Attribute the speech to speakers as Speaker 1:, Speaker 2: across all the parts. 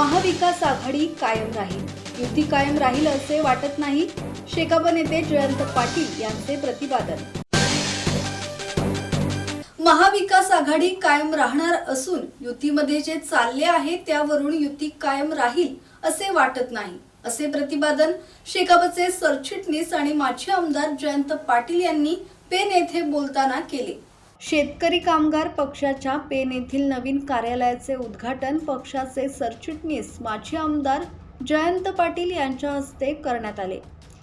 Speaker 1: महाविकास आघाडी कायम राहील. युती कायम राहील असे वाटत नाही. शेकाप नेते जयंत पाटील यांचे प्रतिपादन. महाविकास आघाडी कायम राहणार असून युतीमध्ये जे चालले आहे त्यावरून युती कायम राहील असे वाटत नाही. असे प्रतिपादन शेकापचे सरचिटणीस आणि माजी आमदार जयंत पाटील यांनी पेन येथे बोलताना केले. शेतकरी कामगार पक्षाच्या पेन येथील नवीन कार्यालयाचे उद्घाटन पक्षाचे सरचिटणीस माजी आमदार जयंत पाटील यांच्या हस्ते करण्यात आले.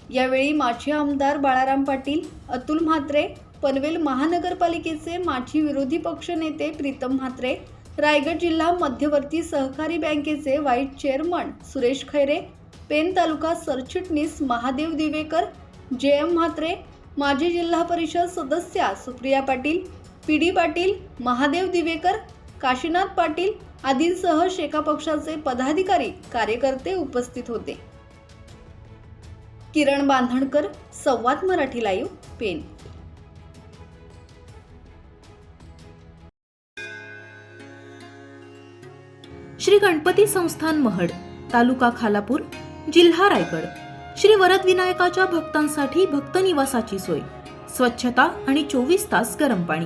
Speaker 1: यावेळी माजी आमदार बाळाराम पाटील अतुल म्हात्रे पनवेल महानगरपालिकेचे माजी विरोधी पक्षनेते प्रीतम म्हात्रे रायगड जिल्हा मध्यवर्ती सहकारी बँकेचे व्हाईस चेअरमन सुरेश खैरे पेन तालुका सरचिटणीस महादेव दिवेकर जे एम म्हात्रे माजी जिल्हा परिषद सदस्या सुप्रिया पाटील पी डी पाटील महादेव दिवेकर काशीनाथ पाटील आदींसह शेका पक्षाचे पदाधिकारी कार्यकर्ते उपस्थित होते. किरण बांधणकर संवाद मराठी लाईव्ह पेन
Speaker 2: श्री गणपती संस्थान महड तालुका खालापूर जिल्हा रायगड. श्री वरद विनायकाच्या भक्तांसाठी भक्त निवासाची सोय. स्वच्छता आणि चोवीस तास गरम पाणी.